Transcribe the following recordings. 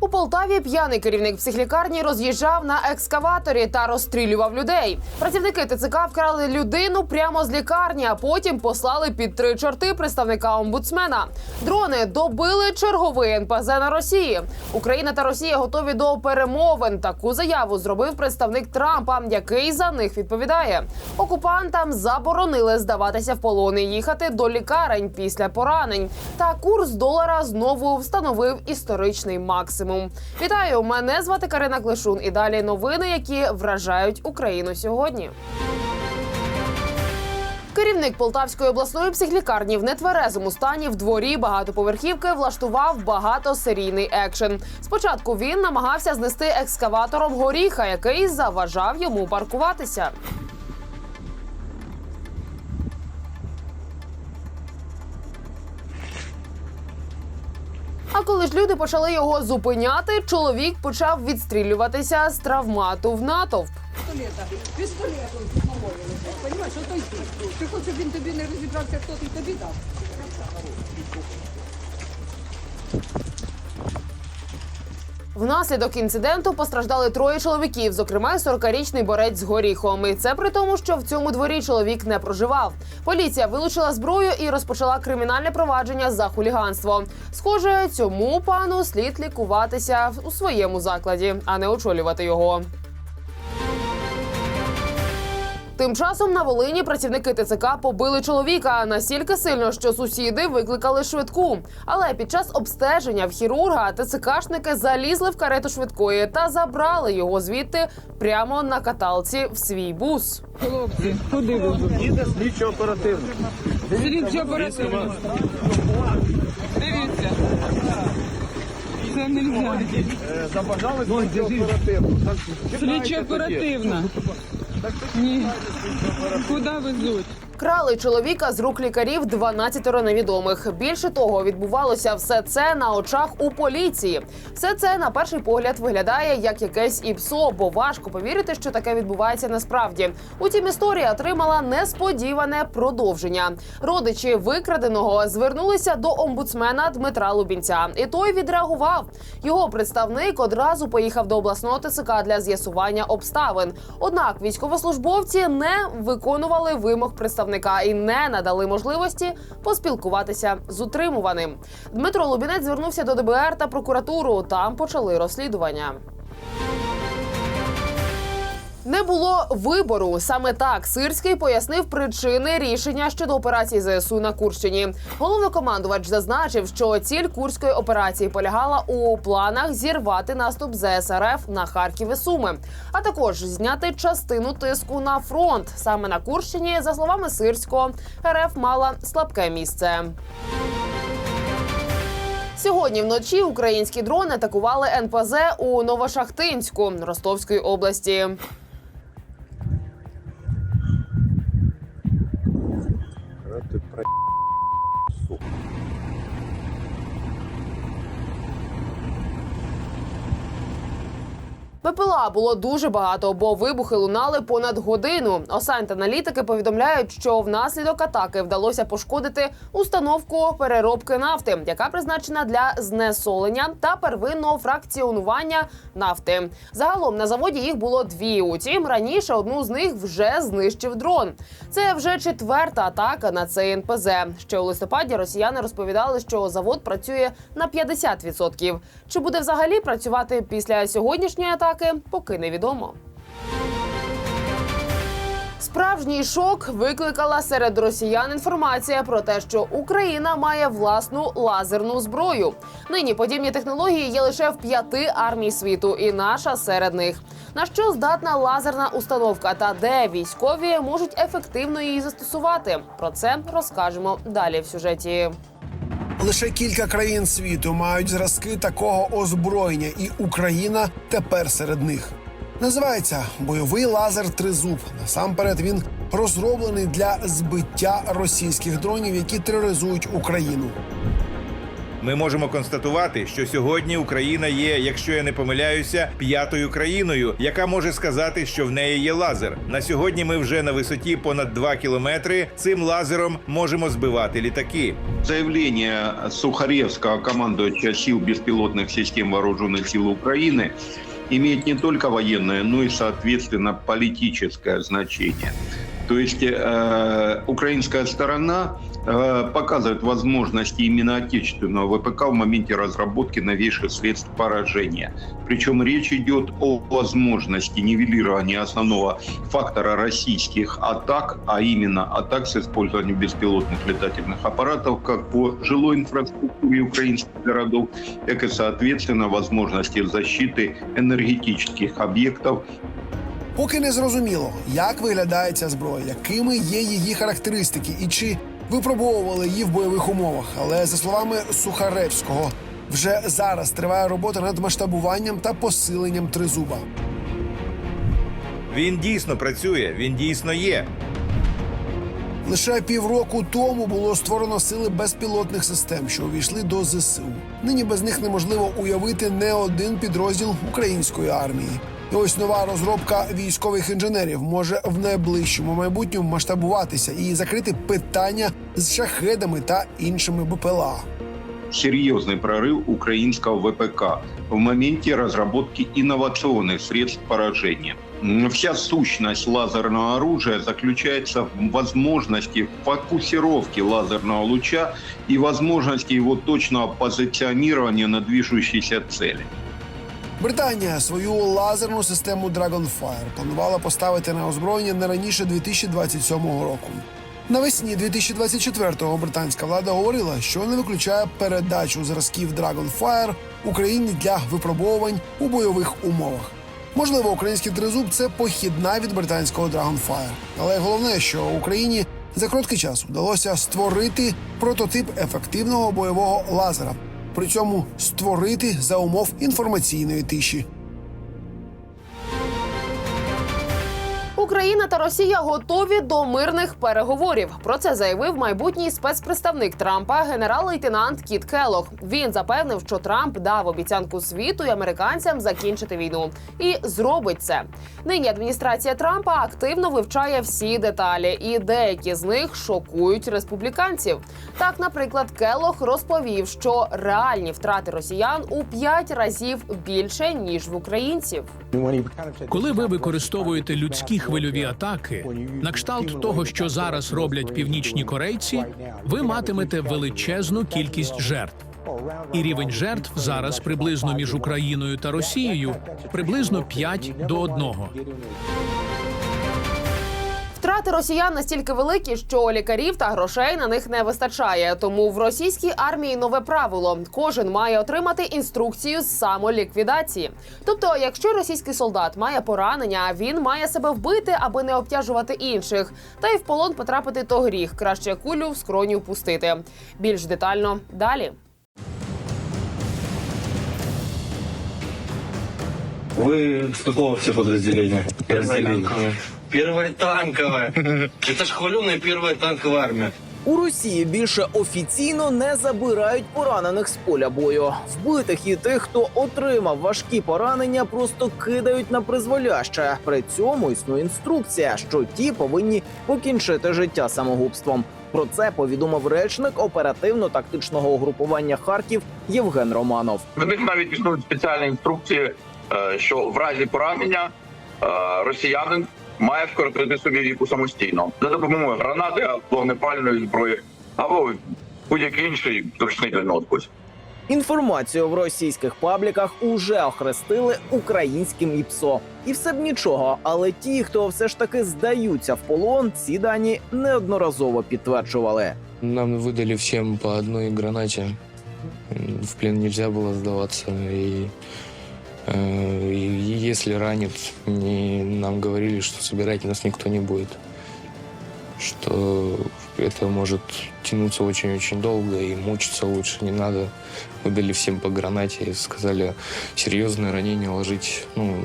У Полтаві п'яний керівник психлікарні роз'їжджав на екскаваторі та розстрілював людей. Працівники ТЦК вкрали людину прямо з лікарні, а потім послали під три чорти представника омбудсмена. Дрони добили черговий НПЗ на Росії. Україна та Росія готові до перемовин. Таку заяву зробив представник Трампа, який за них відповідає. Окупантам заборонили здаватися в полон і їхати до лікарень після поранень. Та курс долара знову встановив історичний максимум. Вітаю! Мене звати Карина Клишун. І далі новини, які вражають Україну сьогодні. Керівник Полтавської обласної психлікарні в нетверезому стані в дворі багатоповерхівки влаштував багатосерійний екшен. Спочатку він намагався знести екскаватором горіха, який заважав йому паркуватися. Коли ж люди почали його зупиняти, чоловік почав відстрілюватися з травмату в натовп. пістолета. пістолетом тут на. Понімаєш, ото ти. Ти хочеш, щоб він тобі не розібрався, хто ти тобі дав. Внаслідок інциденту постраждали троє чоловіків, зокрема 40-річний борець з горіхом. І це при тому, що в цьому дворі чоловік не проживав. Поліція вилучила зброю і розпочала кримінальне провадження за хуліганство. Схоже, цьому пану слід лікуватися у своєму закладі, а не очолювати його. Тим часом на Волині працівники ТЦК побили чоловіка настільки сильно, що сусіди викликали швидку. Але під час обстеження в хірурга ТЦКшники залізли в карету швидкої та забрали його звідти прямо на каталці в свій бус. Хлопці, куди ви? Їде слідчо оперативно. Слідчо оперативно. Дивіться. Це не можна. Забажали слідчо оперативно. Слідчо оперативно. Ні. Куди везуть? Крали чоловіка з рук лікарів 12 невідомих. Більше того, відбувалося все це на очах у поліції. Все це на перший погляд виглядає як якесь іпсо, бо важко повірити, що таке відбувається насправді. Утім, історія отримала несподіване продовження. Родичі викраденого звернулися до омбудсмена Дмитра Лубінця, і той відреагував. Його представник одразу поїхав до обласного ТСК для з'ясування обставин. Однак військовослужбовці не виконували вимог представника і не надали можливості поспілкуватися з утримуваним. Дмитро Лубінець звернувся до ДБР та прокуратуру. Там почали розслідування. Не було вибору. Саме так Сирський пояснив причини рішення щодо операції ЗСУ на Курщині. Головнокомандувач зазначив, що ціль курської операції полягала у планах зірвати наступ ЗСРФ на Харків і Суми, а також зняти частину тиску на фронт. Саме на Курщині, за словами Сирського, РФ мала слабке місце. Сьогодні вночі українські дрони атакували НПЗ у Новошахтинську Ростовської області. ППЛА було дуже багато, бо вибухи лунали понад годину. Осант аналітики повідомляють, що внаслідок атаки вдалося пошкодити установку переробки нафти, яка призначена для знесолення та первинного фракціонування нафти. Загалом на заводі їх було дві. Утім, раніше одну з них вже знищив дрон. Це вже четверта атака на цей НПЗ. Ще у листопаді росіяни розповідали, що завод працює на 50%. Чи буде взагалі працювати після сьогоднішньої атаки, поки невідомо. Справжній шок викликала серед росіян інформація про те, що Україна має власну лазерну зброю. Нині подібні технології є лише в п'яти армій світу, і наша серед них. На що здатна лазерна установка та де військові можуть ефективно її застосувати? Про це розкажемо далі в сюжеті. Лише кілька країн світу мають зразки такого озброєння, і Україна тепер серед них. Називається бойовий лазер Тризуб. Насамперед він розроблений для збиття російських дронів, які тероризують Україну. Ми можемо констатувати, що сьогодні Україна є, якщо я не помиляюся, п'ятою країною, яка може сказати, що в неї є лазер. На сьогодні ми вже на висоті понад 2 кілометри. Цим лазером можемо збивати літаки. Заявление Сухаревского, командующего сил беспилотных систем вооруженных сил Украины, имеет не только военное, но и, соответственно, политическое значение. То есть э, украинская сторона э, показывает возможности именно отечественного ВПК в моменте разработки новейших средств поражения. Причем речь идет о возможности нивелирования основного фактора российских атак, а именно атак с использованием беспилотных летательных аппаратов как по жилой инфраструктуре украинских городов, так и, соответственно, возможности защиты энергетических объектов Поки не зрозуміло, як виглядає ця зброя, якими є її характеристики і чи випробовували її в бойових умовах. Але за словами Сухаревського, вже зараз триває робота над масштабуванням та посиленням тризуба. Він дійсно працює, він дійсно є. Лише півроку тому було створено сили безпілотних систем, що увійшли до ЗСУ. Нині без них неможливо уявити не один підрозділ української армії. І ось нова розробка військових інженерів може в найближчому майбутньому масштабуватися і закрити питання з шахедами та іншими БПЛА. серьезный прорыв украинского ВПК в моменте разработки инновационных средств поражения. М, Вся сущность лазерного оружия заключается в возможности фокусировки лазерного луча и возможности его точного позиционирования на движущейся цели. Британія свою лазерну систему Dragonfire планувала поставити на озброєння не раніше 2027 року. Навесні 2024-го британська влада говорила, що не виключає передачу зразків Dragonfire Україні для випробовувань у бойових умовах. Можливо, український тризуб це похідна від британського Dragonfire. Але головне, що Україні за короткий час вдалося створити прототип ефективного бойового лазера. При цьому створити за умов інформаційної тиші. Україна та Росія готові до мирних переговорів. Про це заявив майбутній спецпредставник Трампа генерал-лейтенант Кіт Келлог. Він запевнив, що Трамп дав обіцянку світу і американцям закінчити війну, і зробить це. Нині адміністрація Трампа активно вивчає всі деталі, і деякі з них шокують республіканців. Так, наприклад, Келлог розповів, що реальні втрати росіян у п'ять разів більше ніж в українців. Коли ви використовуєте людські хвильові атаки, на кшталт того, що зараз роблять північні корейці, ви матимете величезну кількість жертв. І рівень жертв зараз приблизно між Україною та Росією приблизно 5 до 1. Втрати росіян настільки великі, що лікарів та грошей на них не вистачає. Тому в російській армії нове правило: кожен має отримати інструкцію з самоліквідації. Тобто, якщо російський солдат має поранення, він має себе вбити, аби не обтяжувати інших. Та й в полон потрапити то гріх. Краще кулю в скроню пустити. Більш детально далі. Вы с какого все подразделения? Первая танковая. Это ж хваленая первая танковая армия. У Росії більше офіційно не забирають поранених з поля бою. Вбитих і тих, хто отримав важкі поранення, просто кидають на призволяще. При цьому існує інструкція, що ті повинні покінчити життя самогубством. Про це повідомив речник оперативно-тактичного угрупування Харків Євген Романов. В них навіть існують спеціальні інструкції, е, що в разі поранення е, росіянин має вкоротити собі віку самостійно за допомогою гранати, вогнепальної зброї або будь-який інший зручний спосіб. Інформацію в російських пабліках уже охрестили українським ІПСО. І все б нічого, але ті, хто все ж таки здаються в полон, ці дані неодноразово підтверджували. Нам выдали всем по одной гранате. М, В плен нельзя было сдаваться. И, э, и если ранит, не, нам говорили, что собирать нас никто не будет. Что это может тянуться очень-очень долго и мучиться лучше не надо. Выдали всем по гранате и сказали серьезное ранение ложить ну,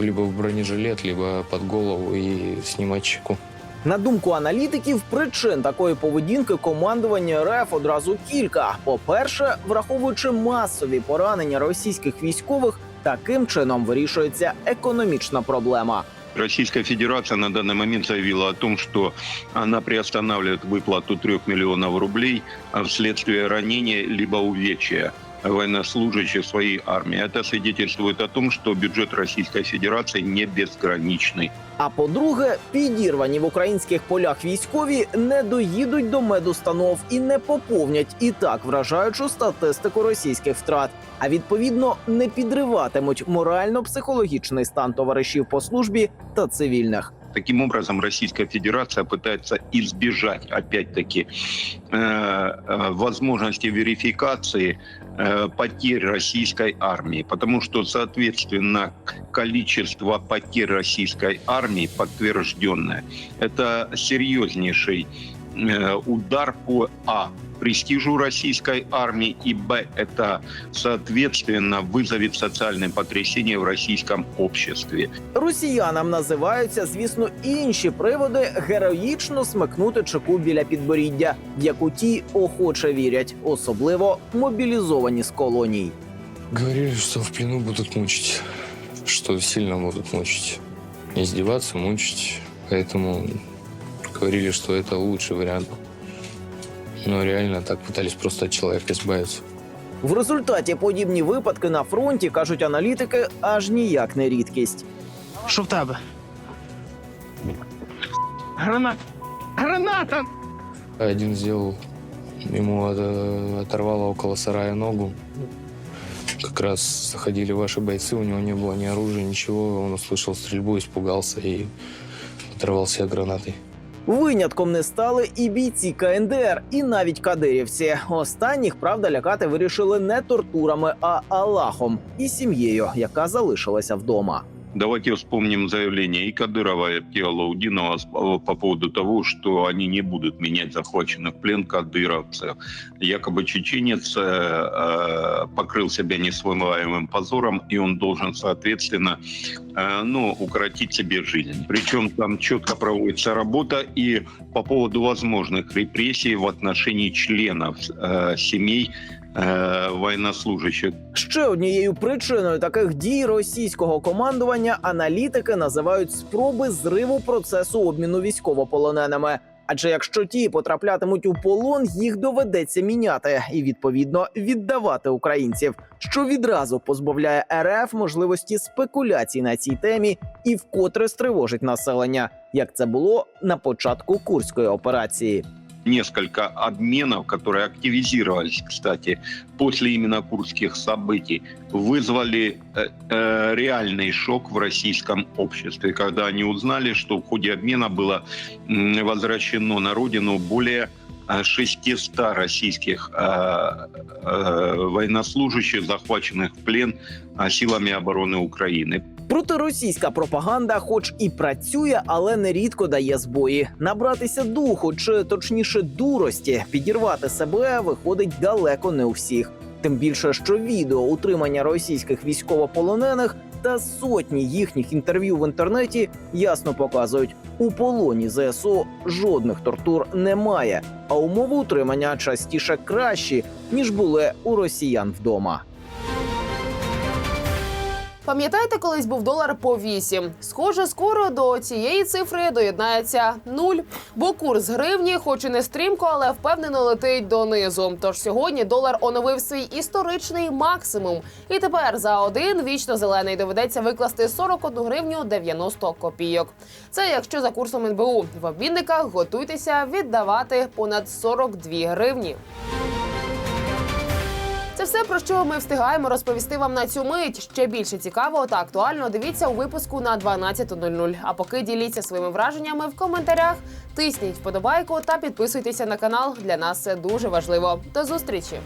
либо в бронежилет, либо под голову и снимать чеку. На думку аналітиків, причин такої поведінки командування РФ одразу кілька. По-перше, враховуючи масові поранення російських військових, таким чином вирішується економічна проблема. Российская Федерация на данный момент заявила о том, что она приостанавливает выплату 3 миллионов рублей а, вследствие ранения либо увечья военнослужащих своей армии. Это свидетельствует о том, что бюджет Российской Федерации не безграничный. А по-друге, підірвані в українських полях військові не доїдуть до медустанов і не поповнять і так вражаючу статистику російських втрат. А відповідно не підриватимуть морально-психологічний стан товаришів по службі та цивільних. Таким образом, Российская Федерация пытается избежать, опять-таки, э, э, возможности верификации э, потерь российской армии, потому что, соответственно, количество потерь российской армии подтвержденное, это серьезнейший удар по А престижу российской армии и Б это соответственно вызовет социальное потрясение в российском обществе. Росіянам називаються, звісно, інші приводи героїчно смикнути чеку біля підборіддя, в яку ті охоче вірять, особливо мобілізовані з колоній. Говорили, что в плену будут мучить, что сильно будут мучить. Издеваться, мучить. Поэтому говорили, что это лучший вариант. Но реально так пытались просто от человека избавиться. В результаті подібні випадки на фронті кажуть аналітики, аж ніяк не рідкість. Що в тебе? Гранат. Граната! Один сделал, ему от- оторвало около сарая ногу. Как раз заходили ваши бойцы, у него не было ни оружия, ничего. Он услышал стрельбу, испугался и оторвал себя гранатой. Винятком не стали і бійці КНДР, і навіть кадирівці. Останніх, правда, лякати вирішили не тортурами, а Аллахом і сім'єю, яка залишилася вдома. Давайте вспомним заявление и Кадырова, и Алаудинова с- по по поводу того, что они не будут менять захваченных в плен кадыровцев. Якобы чеченец э, э, покрыл себя несмываемым позором, и он должен, соответственно, э, ну, укоротить себе жизнь. Причем там четко проводится работа и по поводу возможных репрессий в отношении членов семей военнослужащих. Ще однією причиною таких дій російського командування аналітики називають спроби зриву процесу обміну військовополоненими. Адже якщо ті потраплятимуть у полон, їх доведеться міняти і відповідно віддавати українців, що відразу позбавляє РФ можливості спекуляцій на цій темі і вкотре стривожить населення, як це було на початку курської операції. Несколько обменов, которые активизировались, кстати, после именно курских событий, вызвали э, э, реальный шок в российском обществе, когда они узнали, что в ходе обмена было возвращено на родину более э, 600 российских э, э, военнослужащих, захваченных в плен э, силами обороны Украины. Протиросійська пропаганда, хоч і працює, але нерідко дає збої. Набратися духу, чи точніше дурості, підірвати себе виходить далеко не у всіх. Тим більше, що відео утримання російських військовополонених та сотні їхніх інтерв'ю в інтернеті ясно показують, у полоні ЗСУ жодних тортур немає, а умови утримання частіше кращі ніж були у росіян вдома. Пам'ятаєте, колись був долар по 8? Схоже, скоро до цієї цифри доєднається нуль. Бо курс гривні, хоч і не стрімко, але впевнено летить донизу. Тож сьогодні долар оновив свій історичний максимум. І тепер за один вічно зелений доведеться викласти 41 гривню 90 копійок. Це якщо за курсом НБУ в обмінниках готуйтеся віддавати понад 42 гривні. Це все про що ми встигаємо розповісти вам на цю мить. Ще більше цікавого та актуального дивіться у випуску на 12.00. А поки діліться своїми враженнями в коментарях, тисніть вподобайку та підписуйтеся на канал. Для нас це дуже важливо. До зустрічі!